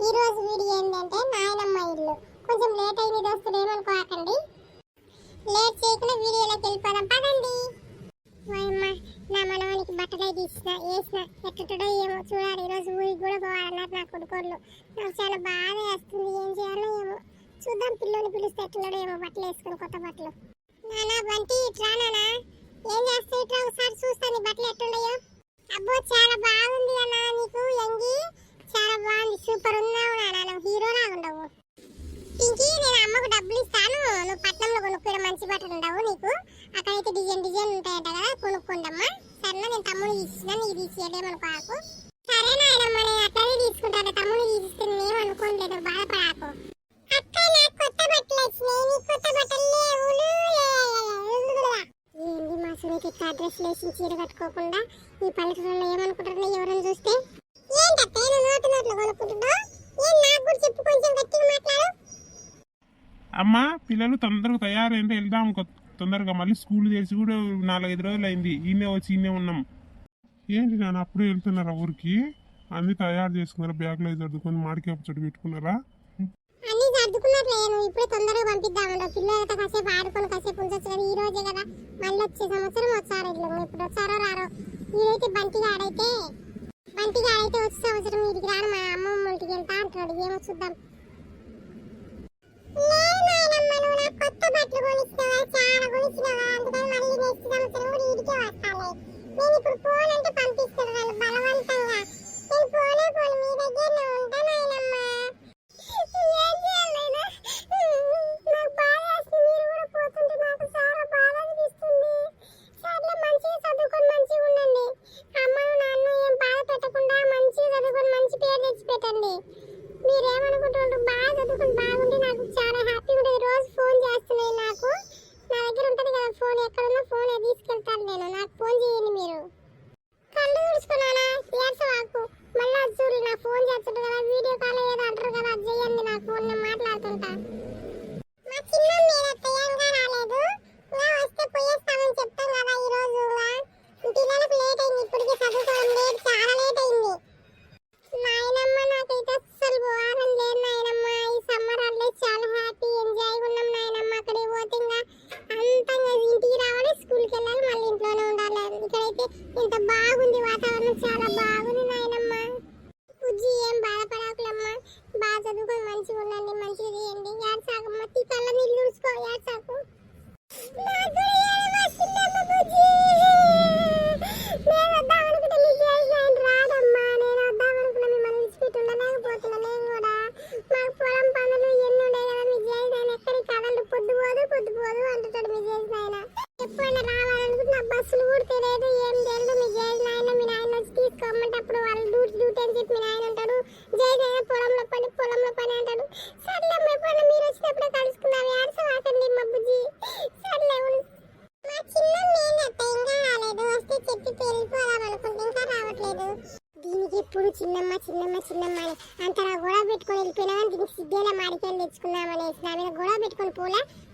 ఈ రోజు వీడియో ఏంటంటే నాయనమ్మ ఇల్లు కొంచెం లేట్ అయింది దోస్తులు ఏమనుకోకండి లేట్ చేయకుండా వీడియోలోకి వెళ్ళిపోదాం పదండి వాయమ్మ నా మనవానికి బట్టలు అయితే ఇచ్చిన వేసిన ఎట్టుటో ఏమో చూడాలి ఈరోజు ఊరికి కూడా పోవాలన్నారు నా కొడుకోళ్ళు నాకు చాలా బాధ వేస్తుంది ఏం చేయాలో ఏమో చూద్దాం పిల్లోని పిలిస్తే ఎట్లున్నాడో ఏమో బట్టలు వేసుకుని కొత్త బట్టలు నానా బంటి ఇట్లా నానా ఏం చేస్తే ఇట్లా ఒకసారి చూస్తాను నీ బట్టలు ఎట్లున్నాయో అబ్బో చాలా బాగుంది అన్న నీకు యంగి చాలా బాగుంది సూపర్ ఉన్నావు నాన్న నువ్వు హీరో లాగా ఉండవు పింకీ నేను అమ్మకు డబ్బులు ఇస్తాను నువ్వు పట్నంలో కొనుక్కునే ఉండవు నీకు? అక్కడైతే డిజైన్ డిజైన్ ఉంటాయట కదా కొనుక్కోండమ్మా సరేనా నేను తమ్ముడు ఇచ్చిన నీకు తీసేయలేమనుకోకు సరే నాయనమ్మ నేను అట్లనే తీసుకుంటాను తమ్ముడు తీసిస్తే నేను అనుకోలేదు బాధపడాకు. అక్క నాకు కొత్త బట్టలు వచ్చినాయి నీకు కొత్త బట్టలు ఏంది మా ఇట్లా వేసి చీర కట్టుకోకుండా ఈ పల్లెటూరులో ఏమనుకుంటారో ఎవరైనా చూస్తే? ఏంటక్క నోటు నోట్లు ఏం నాకు కూడా చెప్పు కొంచెం గట్టిగా మాట్లాడు. అమ్మా పిల్లలు తొందర తొందరగా మళ్ళీ స్కూల్ తెరిచి కూడా నాలుగైదు రోజులు అయింది ఈయనే వచ్చి ఈయనే ఉన్నాం. ఏంటి నేను అప్పుడే వెళ్తున్నారా ఊరికి? అన్ని తయారు చేసుకున్నారా? బ్యాగ్లో సర్దుకొని మాడికాయ చోటు పెట్టుకున్నారా? అన్ని సర్దుకున్నట్లే. నువ్వు ఇప్పుడే తొందరగా పంపిద్దామండి పిల్లలతో కాసేపు ఆడుకొని కాసేపు ఉంచొచ్చు ఈ రోజే కదా. మళ్ళీ వచ్చే సంవత్సరం వచ్చారు ఇల్లు. ఇప్పుడు వచ్చారో రారో. ఈడైతే బంటిగా ఆడైతే బంటిగా ఆడైతే వచ్చే సంవత్సరం వీడికి రాను. మా అమ్మమ్మ ఇంటికి వెళ్తా అంటున్నాడు ఏమో చూద్దాం. నేను ఇప్పుడు పోనంటే పంపిస్తారు వాళ్ళు బలవంతంగా. నేను పోనే పోను, మీ దగ్గర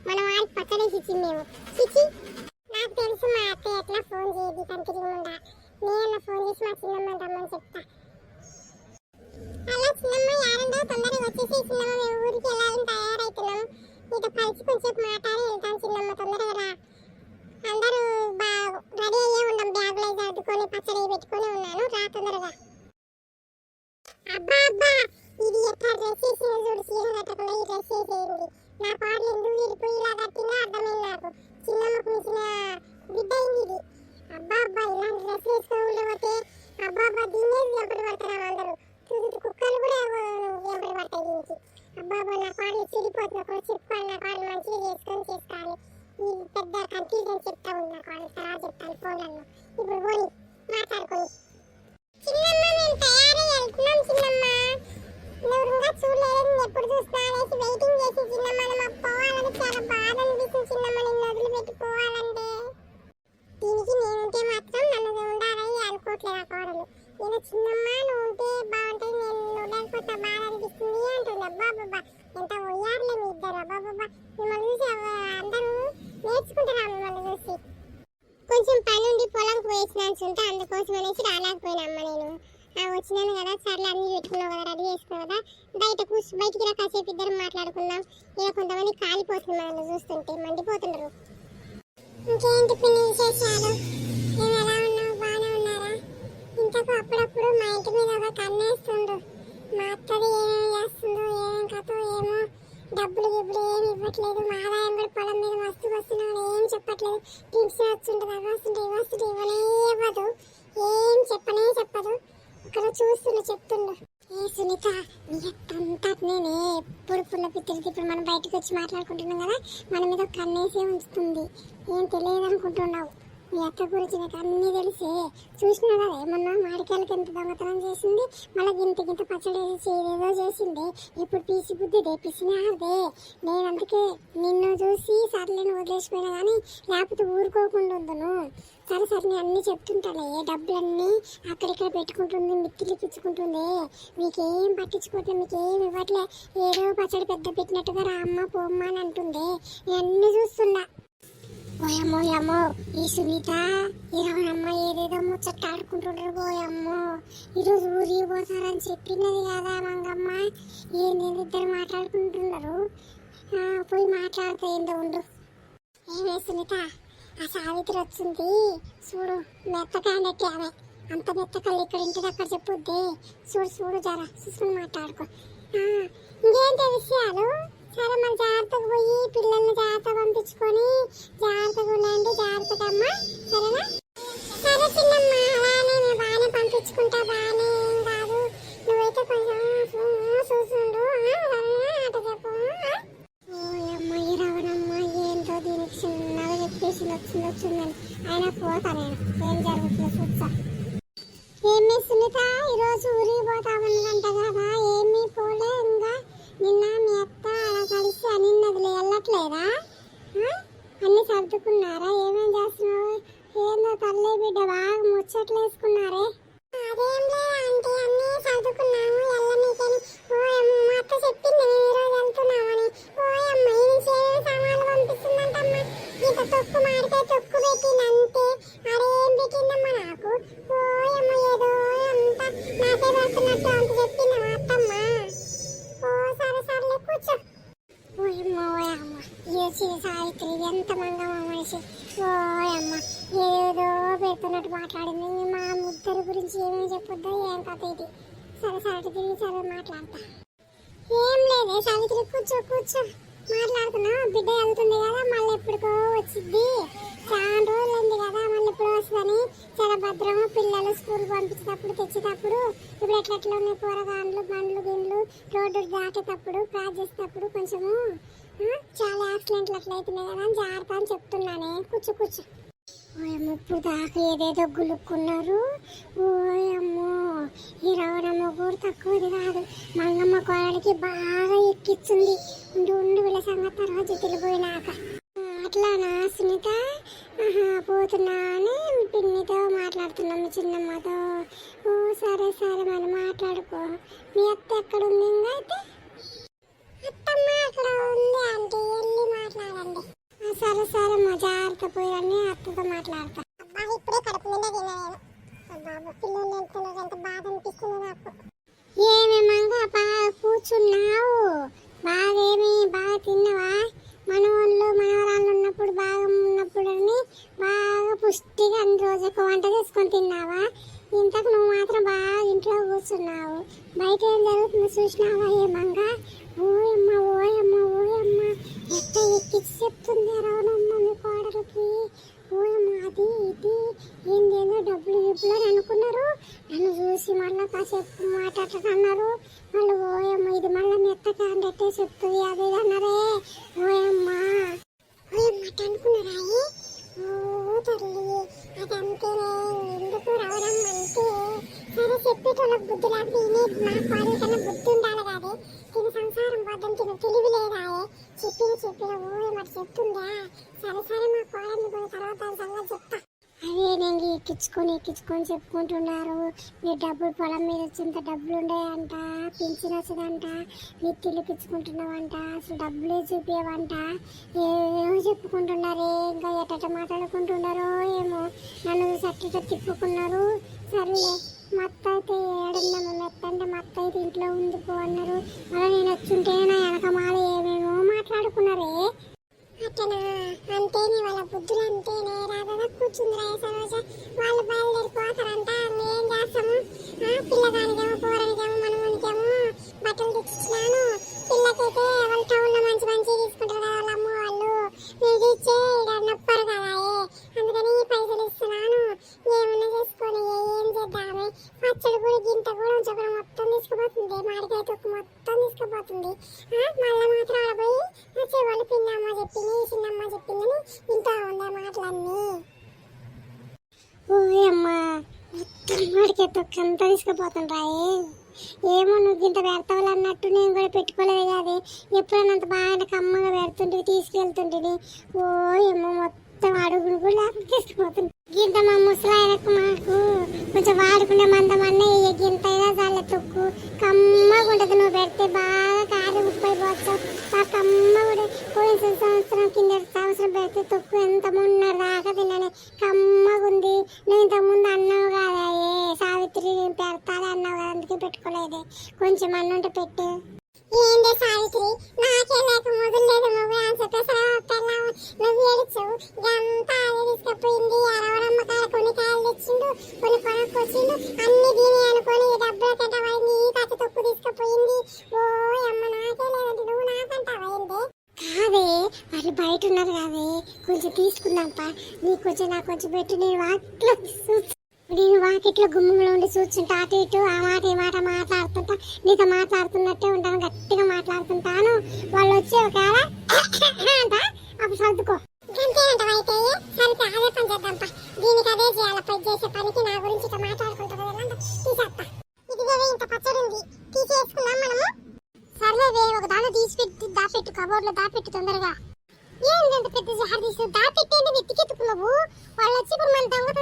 మనం ఆడికి పక్కనే ఇచ్చింది మేము. చిచ్చి నాకు తెలుసు మా అత్త ఎట్లా ఫోన్ చేయదు కంటిన్యూగా నేను ఫోన్ చేసి మా చిన్నమ్మ రమ్మని చెప్తా. అలా చిన్నమ్మ యారండో తొందరగా వచ్చేసి చిన్నమ్మ. మేము ఊరికి వెళ్ళాలని తయారైతున్నాం. మీతో కలిసి కొంచెం మాట్లాడి వెళ్తాం చిన్నమ్మ. తొందరగా రా. అందరూ బా రెడీ అయ్యే ఉన్నాం బ్యాగులు సర్దుకొని పచ్చడి పెట్టుకొని ఉన్నాను. రా తొందరగా. అబ్బా అబ్బా! ఇది ఎట్లా డ్రెస్ వేసిన చూడు చీర కట్టకుండా ఈ డ్రెస్ వేసేయండి. నా పాడు ఎందుకు విడిపోయి ఇలా కట్టిందో అర్థమైంది నాకు. చిన్నమ్మకు మించిన బిడ్డ అయింది ఇది. అబ్బా అబ్బా ఇలాంటి డ్రెస్ వేసుకొని ఉండబోతే అబ్బా అబ్బా దీన్నే వెంపడి పడతారా అందరూ? చూసి కుక్కలు కూడా వెంపడి పడతాయి దీనికి. అబ్బా అబ్బా నా పాడు చెడిపోతుంది ఒకరు చెప్పాలి నా పాడు మంచిగా చేసుకొని చేసుకోవాలి ఈ పెద్ద కన్ఫ్యూజన్ చెప్తా ఉంది నా కాలేజ్ తర్వాత చెప్తాను. ఫోన్లలో ఇప్పుడు పోని మాట్లాడుకొని. చిన్నమ్మ మేము తయారై వెళ్తున్నాం చిన్నమ్మ. నువ్వు ఇంకా చూడలేదు ఎప్పుడు చూస్తా అనేసి వెయిటింగ్ చేసి చిన్నమ్మ నువ్వు పోవాలని చాలా బాధ అనిపిస్తుంది చిన్నమ్మ నిన్ను వదిలిపెట్టి పోవాలంటే. దీనికి నేనుంటే మాత్రం నన్ను ఉండాలని అనుకోవట్లేదు ఆ కోడలు. నేను చిన్నమ్మ నువ్వు ఉంటే బాగుంటుంది నేను నువ్వు లేకపోతే బాధ అనిపిస్తుంది అంటుంది. అబ్బా అబ్బా ఎంత పోయారులే మీ ఇద్దరు అబ్బా అబ్బా మిమ్మల్ని చూసి అవ్వ- అందరూ నేర్చుకుంటారా మిమ్మల్ని చూసి కొంచెం పని ఉండి పొలంకి పోయేసిన ఉంటే అందుకోసం అనేసి రాలేకపోయినా అమ్మ నేను ఆ వచ్చినాను కదా సర్లే అన్ని పెట్టుకున్నావు కదా రెడీ చేసుకున్నావు కదా బయట కూర్చు బయటికి రా కాసేపు ఇద్దరం మాట్లాడుకుందాం ఇక కొంతమంది కాలిపోతుంది మనల్ని చూస్తుంటే మండిపోతుండ్రు ఇంకేంటి పిన్ని విశేషాలు మేము ఎలా ఉన్నావు బాగానే ఉన్నారా ఇంతకు అప్పుడప్పుడు మా ఇంటి మీద ఒక కన్నేస్తుండు మా అత్తది ఏమేమి చేస్తుందో ఏమేం కథో ఏమో డబ్బులు గిబ్బులు ఏమి ఇవ్వట్లేదు మా ఆదాయం కూడా పొలం మీద మస్తు వస్తున్నాడు ఏం చెప్పట్లేదు టిప్స్ వస్తుంటుంది అవి వస్తుంటే ఇవి వస్తుంటే ఇవ్వనే ఇవ్వదు ఏం చెప్పనే చెప్పదు అక్కడ చూస్తున్నా చెప్తున్నా. ఏ సునీత నీ అంతా నేనే ఎప్పుడు పుల్ల పిత్తిరికి ఇప్పుడు మనం బయటకు వచ్చి మాట్లాడుకుంటున్నాం కదా మన మీద కన్నేసే ఉంచుతుంది. ఏం తెలియదు అనుకుంటున్నావు మీ అత్త గురించి నాకు అన్నీ తెలిసే. చూసినా కదా ఏమన్నా మాడికాయలకి ఎంత దొంగతనం చేసింది? మళ్ళీ గింత గింత పచ్చడి వేసి ఏదేదో చేసింది. ఇప్పుడు పీసి బుద్ధిదే పిసినాదే నేను అందుకే నిన్ను చూసి సర్లేని వదిలేసిపోయినా కానీ లేకపోతే ఊరుకోకుండా ఉందను సరే సరే నేను అన్నీ చెప్తుంటాలే డబ్బులన్నీ అక్కడిక్కడ పెట్టుకుంటుంది మిత్తిలి పిచ్చుకుంటుంది మీకేం పట్టించుకోవట్లే మీకేం ఇవ్వట్లే. ఏదో పచ్చడి పెద్ద పెట్టినట్టుగా రామ్మ పోమ్మ అని అంటుంది. నేను అన్నీ చూస్తున్నా. ఓయమ్మో ఓయమ్మో. ఈ సునీత ఈ ఏదేదో ముచ్చట ఆడుకుంటుండ్రు పోయమ్మో ఈరోజు ఊరికి పోతారని చెప్పినది కదా మంగమ్మ. ఏంది ఇద్దరు మాట్లాడుకుంటున్నారు? పోయి మాట్లాడితే ఏందో ఉండు. ఏమే సునీత? ఆ సావిత్రి వచ్చింది. చూడు మెత్తగా ఆమె. అంత మెత్తకళ్ళు ఇక్కడ ఇంటి దగ్గర చెప్పుద్ది. చూడు చూడు జరా చూసుకుని మాట్లాడుకో. ఇంకేంటి విషయాలు? సరే మరి జాగ్రత్తగా పోయి పిల్లల్ని జాగ్రత్తగా పంపించుకొని జాగ్రత్తగా ఉండండి జాగ్రత్తగా అమ్మ. సరేనా? అయినా పోతా నేను ఏం జరుగుతుందో పంపించేటప్పుడు తెచ్చేటప్పుడు ఇప్పుడు ఎట్లా ఎట్లా ఉన్నాయి కూరగాయలు బండ్లు గిండ్లు రోడ్డు దాటేటప్పుడు క్రాస్ చేసేటప్పుడు కొంచెము చాలా యాక్సిడెంట్లు అట్లా అవుతున్నాయి కదా అని జాగ్రత్త అని చెప్తున్నానే. కూర్చో కూర్చో. ఓయమ్మ ఇప్పుడు దాకా ఏదేదో గులుక్కున్నారు. ఓయమ్మో ఈ రవణమ్మ కూడా తక్కువది కాదు. మంగమ్మ కోడలికి బాగా ఎక్కిచ్చింది. ఉండి ఉండి వీళ్ళ సంగతి తర్వాత తెలిపోయినాక అట్లానా సునీత? పోతున్నా అని పిన్నితో మాట్లాడుతున్నాం మీ చిన్నమ్మతో. ఓ సరే సరే మరి మాట్లాడుకో. మీ అత్త ఎక్కడ ఉంది ఇంకా అయితే? అత్తమ్మ అక్కడ ఉంది ఆంటీ. వెళ్ళి మాట్లాడండి. ఆ, సరే సరే మా జాగ్రత్త పోయి అత్తతో మాట్లాడతా అబ్బా ఇప్పుడే కడుపు నిండా తిన్నా నేను బాబా పిల్లలు వెళ్తున్నారు ఎంత బాధ అనిపిస్తుంది నాకు ఏమేమంగా బాగా కూర్చున్నావు బాగేమి బాగా తిన్నావా మనవాళ్ళు మనవరాళ్ళు ఉన్నప్పుడు బాగా ఉన్నప్పుడు అని బాగా పుష్టిగా అన్ని రోజు ఒక వంట చేసుకొని తిన్నావా ఇంతకు నువ్వు మాత్రం బాగా ఇంట్లో కూర్చున్నావు బయట ఏం జరుగుతుందో చూసినావా ఏమంగా ఓయమ్మ ఓయమ్మ ఓయమ్మ ఎట్ట ఎక్కించి చెప్తుంది రవణమ్మ మీ కోడలికి ఓయమ్మ అది ఇది ఏందేందో డబ్బులు గిబ్బులు అని అనుకున్నారు నన్ను చూసి మళ్ళీ కాసేపు మాట్లాడుతున్నారు మళ్ళీ ఓయమ్మ ఇది మళ్ళీ మెత్తగా అంటే చెప్తుంది అది అన్నారే ఓయమ్మ. ఓయమ్మ అట్ట అనుకున్నారా ఓ తల్లి అదంతేనే ఎందుకు రావడం అంటే సరే చెప్పేటోళ్ళకి బుద్ధి లేకపోతే మా కోడలి కన్నా బుద్ధి ఉండాలి కాదే. తిని సంసారం పోద్దాం తిని తెలివి లేదాయే చెప్పిన చెప్పిన ఓయమ్మ చెప్తుందా? సరే సరే మా కోడల్ని పోయిన తర్వాత సంగతి చెప్తా. అదే నేను ఎక్కించుకొని ఎక్కించుకొని చెప్పుకుంటున్నారు. మీ డబ్బులు పొలం మీద వచ్చేంత డబ్బులు ఉన్నాయంట పింఛన్ వచ్చదంట మిత్తిలు పిచ్చుకుంటున్నావంట అసలు డబ్బులే చూపించవంట ఏమో చెప్పుకుంటున్నారే ఇంకా ఎట్ట మాట్లాడుకుంటున్నారో ఏమో. నన్ను సట్ట తిప్పుకున్నారు. సర్లే మత్త అయితే ఏడుందమ్మ మెత్త అంటే మత్త అయితే ఇంట్లో ఉంది పో అన్నారు. మళ్ళీ నేను వచ్చుంటే నా వెనక మాల ఏమేమో మాట్లాడుకున్నారే. అట్టనా అంతేనే వాళ్ళ బుద్ధులు అంతేనే. రాధా కూర్చుందిరా సరోజ. వాళ్ళు బయలుదేరిపోతారంట. ఏం చేస్తాము? ఆ, పిల్లగానికేమో పోరనికేమో మనమునికేమో బట్టలు తెచ్చిచ్చినాను. పిల్లకైతే వాళ్ళ టౌన్లో మంచి మంచి తీసుకుంటారు కదా వాళ్ళ అమ్మ వాళ్ళు నేను ఇచ్చే ఇక్కడ నొప్పరు కదా ఏ. అందుకని ఈ పైసలు ఇస్తున్నాను ఏమన్నా చేసుకొని ఏం చేద్దామే పచ్చడి కూడా గింత కూడా ఉంచకుండా మొత్తం తీసుకుపోతుంది మామిడికాయ తొక్కు మొత్తం తీసుకుపోతుంది ఆ, మళ్ళా మాత్రం ఆడ పోయి నా చెవులు పిన్నమ్మ చెప్పింది చిన్నమ్మ చెప్పిందని ఇంట్లో ఉండే మాటలన్నీ ఓయమ్మా మొత్తం మామిడికాయ తొక్కు ఏమో నువ్వు ఇంత పెడతావులు అన్నట్టు నేను కూడా పెట్టుకోలేదు కాదు. ఎప్పుడైనా అంత బాగా కమ్మగా పెడుతుంటే తీసుకెళ్తుంటే ఓ ఏమో మొత్తం అడుగులు కూడా తీసుకుపోతుంది ఇంత మా ముసలాయనకు మాకు కొంచెం వాడుకునే మంద వాళ్ళు బయట ఉన్నారు కాదే. కొంచెం తీసుకుందాంపా. నీకు కొంచెం నాకు కొంచెం పెట్టు. నేను వాటిలో చూసి నేను వాకిట్లో గుమ్మంలో ఉండి చూస్తుంటా. అటు ఇటు ఆ మాట ఈ మాట మాట్లాడుతుంటా. నీతో మాట్లాడుతున్నట్టే ఉంటాను. గట్టిగా మాట్లాడుతుంటాను. వాళ్ళు వచ్చి ఒకవేళ అంట. అప్పుడు సర్దుకో. దీనికి అదే చేయాలి. పై చేసే పనికి నా గురించి ఇట్లా మాట్లాడుకుంటారు తీసేస్తా ఇదిగే ఇంత పచ్చడి ఉంది. తీసేసుకుందాం మనము. సర్లేవే ఒక దాంట్లో తీసి పెట్టి దాపెట్టు. కబోర్డ్లో దాపెట్టు తొందరగా. ఏంటంత పెద్ద జార్ తీసి దాపెట్టేంది వెతికెత్తుకున్నావు వాళ్ళు వచ్చి ఇప్పుడు మన దొంగతనం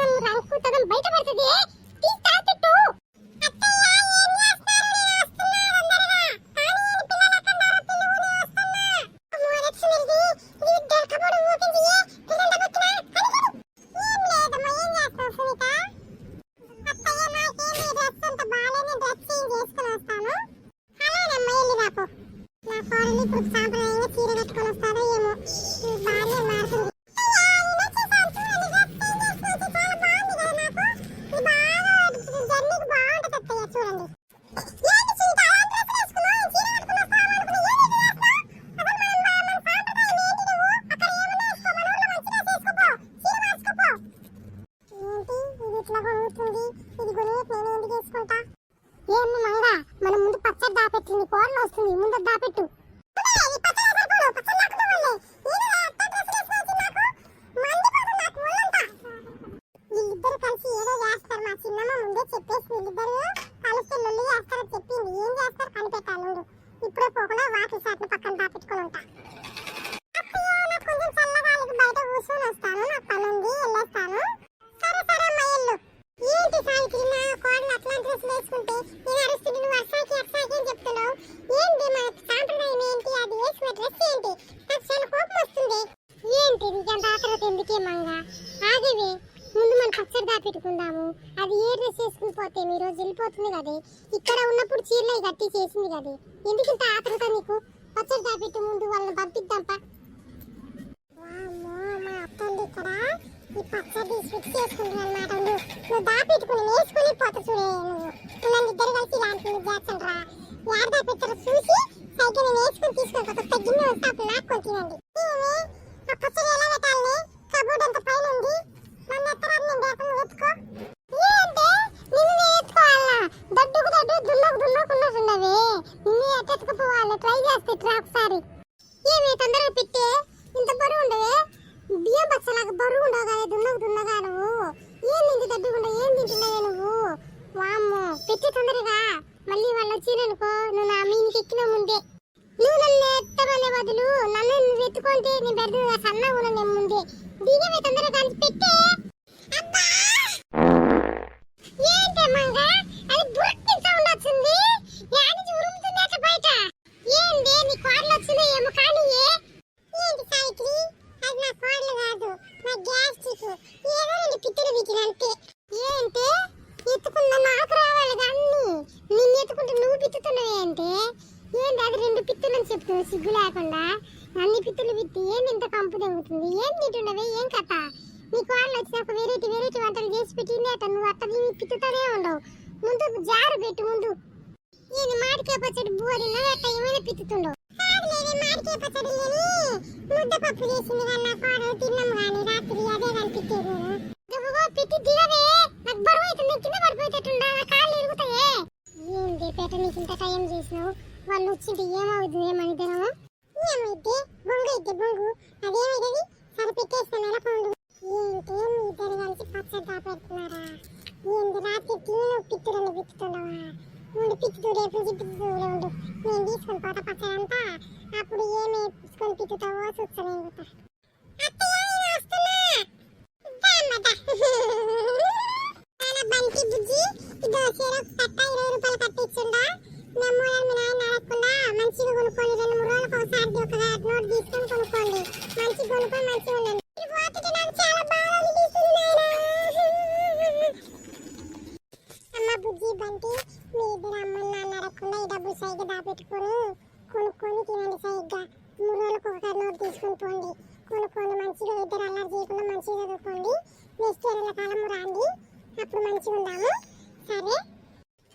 రా పిక్చర్ చూసి సైకిల్ నేను వేసుకుని కొత్త గిన్నె తగ్గిన వస్తే అప్పుడు లాక్కొని తినండి. ఏమి ఆ పచ్చడి ఎలా పెట్టాలని కబోర్డ్ అంత పైన ఉంది. నన్ను ఎత్తరాన్ని నేను ఎత్తుకో. ఏంటి? నిన్ను ఎత్తుకోవాలా? దడ్డుకు దడ్డు దున్నకు దున్నకున్నట్టున్నవే నిన్ను ఎట్టెత్తుకుపోవాలి ట్రై చేస్తే ఒకసారి. ఏమి తొందరగా పెట్టే ఇంత బరువు ఉండవే బియ్యం బచ్చలాగా బరువు ఉండవు కదా దున్నకు దున్నగా నువ్వు. ఏం తింటి ఏం తింటున్నావే నువ్వు? వామ్మో పెట్టి తొందరగా. మళ్ళీ వాళ్ళు వచ్చిరనుకో నువ్వు నా మీనికి ఎక్కిన ముందే. నువ్వు నన్ను ఎత్తమనే బదులు నన్ను నువ్వు ఎత్తుకుంటే నీ బెడ్ సన్నగా ఉన్న ముందే. దిగవే తొందరగా కలిపి పెట్టే అబ్బా! ఏంటే మంగ అది బుర్రకి సౌండ్ వచ్చింది యాడికి ఉరుముతుంది అట్లా బయట ఏంది నీ కోడలు వచ్చిందో ఏమో కానీ ఏంటి సావిత్రి అది నా కోడలు కాదు నా గ్యాస్ట్రిక్ ఏదో రెండు పిత్తులు వీకిన అంతే ఏంటి ఎత్తుకున్న నాకు సిగ్గు లేకుండా అన్ని పిత్తులు పిత్తి ఏంది ఇంత కంపు తెగుతుంది ఏం తింటుండవే ఏం కథ నీకు వాళ్ళు వచ్చినాక వెరైటీ వెరైటీ వంటలు చేసి పెట్టింది అట్ట నువ్వు అట్ట తిని పిత్తుతూనే ఉండవు ముందు జారు పెట్టు ముందు ఇది మామిడికాయ పచ్చడి బోరిలో అట్ట ఏమైనా పిత్తుతుండవు మామిడికాయ పచ్చడి ముద్దపప్పు చేసింది కానీ నా తిన్నాము కానీ రాత్రి అదే కనిపించేది నువ్వు పిత్తి తినవే. నాకు బరువు అవుతుంది కింద పడిపోయేటట్టుండా నా కాళ్ళు ఇరుగుతాయే. ఏంది పేట నీకు ఇంత టైం చేసినావు? వాళ్ళు వచ్చింటే ఏమవుతుంది ఏమని తినము ఏమైతే బొంగు అయితే బొంగు. అదేమైతుంది? సరే పెట్టేస్తాను పండు ఏంటి మీ ఇద్దరు కలిసి పచ్చడి దాపెడుతున్నారా? ఏంది రాత్రి తిను పిత్తురని పిత్తుతుండవా ఉండు పిత్తుతూ రేపు నుంచి పిత్తుతూనే ఉండు నేను తీసుకొని పోతా పచ్చడి అప్పుడు ఏమి తీసుకొని పిత్తుతావో చూస్తాను నేను బంటి బుజ్జి ఇదో చెరకు కట్ట ఇరవై రూపాయలు కట్టించుండా మేము మీ నాయన అడగకుండా మంచిగా కొనుక్కోండి. రెండు మూడు రోజులకు ఒకసారి ఒక నోట్ తీసుకొని కొనుక్కోండి. మంచిగా కొనుక్కొని మంచిగా ఉండండి. బుజ్జి బంటి మీ ఇద్దరు అమ్మ నాన్న అడగకుండా ఈ డబ్బులు సైగ్గా దాపెట్టుకొని. కొనుక్కొని తినండి సైగ్గా మూడు రోజులకు ఒక నోటు తీసుకుని పోండి. కొనుక్కోండి మంచిగా ఇద్దరు అల్లరి చేయకుండా మంచిగా చదువుకోండి. నెక్స్ట్ ఇయర్ కాలం రాండి. అప్పుడు మంచిగా ఉందాము. సరే.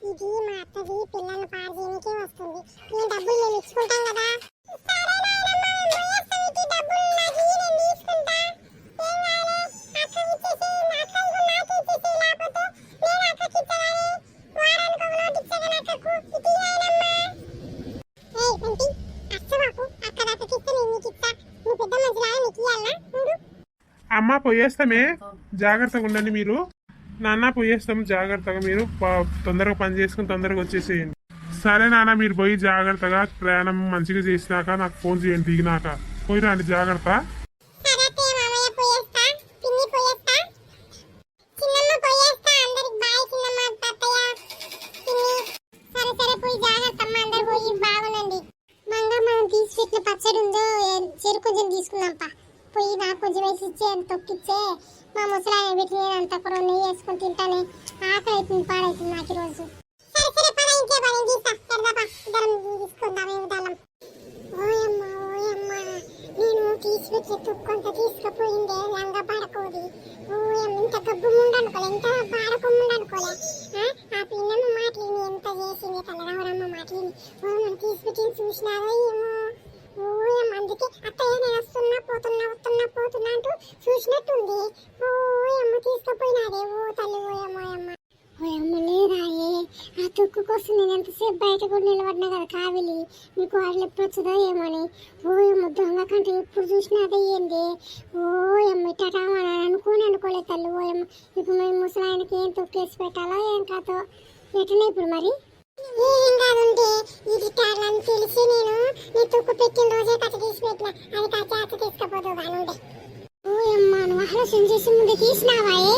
ఇది మా అత్తది పిల్లల్ని పాడు చేయడానికే వస్తుంది. నేను డబ్బులు నేను ఇచ్చుకుంటాం కదా. పోయేస్తామే జాగ్రత్తగా ఉండండి మీరు. నాన్న పోయేస్తాం జాగ్రత్తగా మీరు. తొందరగా పని చేసుకుని తొందరగా వచ్చేసేయండి. సరే నాన్న మీరు పోయి జాగ్రత్తగా ప్రయాణం మంచిగా చేసినాక నాకు ఫోన్ చేయండి దిగినాక. పోయి రండి జాగ్రత్త సరే అత్తయ్య, మామయ్య పోయేస్తా. పిన్ని పోయేస్తా. చిన్నమ్మ పోయేస్తా. అందరికి బాయ్ చిన్నమ్మ, తాతయ్య, పిన్ని. సరే సరే పోయి జాగ్రత్త అమ్మ అందరు పోయి బాగుండండి మంగ మనం తీసి పెట్టిన పచ్చడి ఉందో ఏ- చెరు కొంచెం తీసుకుందాంపా పోయి నాకు కొంచెం వేసి ఇచ్చే తొక్కిచ్చే మా ముసలాయన పెట్టి నేను అంత కూర నెయ్యి తింటానే. ఆకలి అవుతుంది పాడవుతుంది నాకు ఈరోజు సరే తీసుకొచ్చి తీసుకుపోయిందే పడకోది. ఇంత గబ్బు ముండనుకోలే ఇంత బాడకు ముండనుకోలే ఆ? పిన్నమ్మ మాటలు ఎంత చేసింది తల్లరావరమ్మ మాటలు ఓయమ్మ తీసుకొచ్చి చూసినావో ఏమో? ఎంతసేపు బయట కూడా నిలబడినా కదా కావిలి మీకు వాళ్ళు ఎప్పుడు వచ్చదో ఏమో అని. ఓయమ్మ దొంగ కంటే ఎప్పుడు చూసినా అదే ఏంది? ఓయమ్మ ఇట్టటామని అనుకోని అనుకోలేదు తల్లి. ఓయమ్మ ఇప్పుడు మేము ముసలాయనకి ఏం తొక్కేసి పెట్టాలో ఏం కాదో. ఎటనే ఇప్పుడు మరి? ఏం కాదుంటే ఇది టార్లని తెలిసి నేను నీ తుక్కు పెట్టిన రోజే కథ తీసి పెట్టిన. అది కథ అత్త తీసుకపోదు కానుండే ఓయమ్మ నువ్వు ఆలోచన చేసి ముందు తీసినావాయే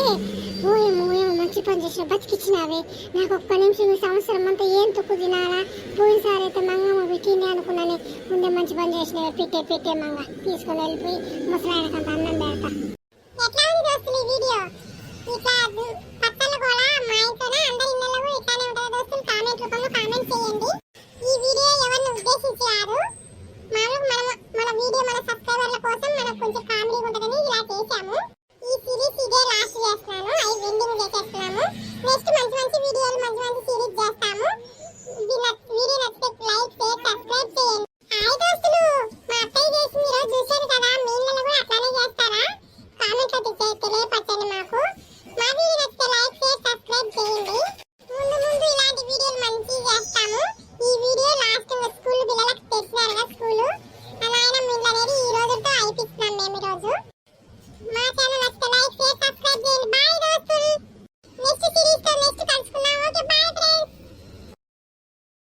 ఓయమ్మ ఓయమ్మ మంచి పని చేసిన బతికిచ్చినావే. నాకు ఒక్క నిమిషం ఈ సంవత్సరం అంతా ఏం తొక్కు తినాలా పోయినసారి అయితే మంగమ్మ పెట్టింది అనుకున్నానే ముందే మంచి పని చేసినవే పెట్టే పెట్టే మంగ తీసుకొని వెళ్ళిపోయి ముసలాయనకంత అన్నం పెడతా.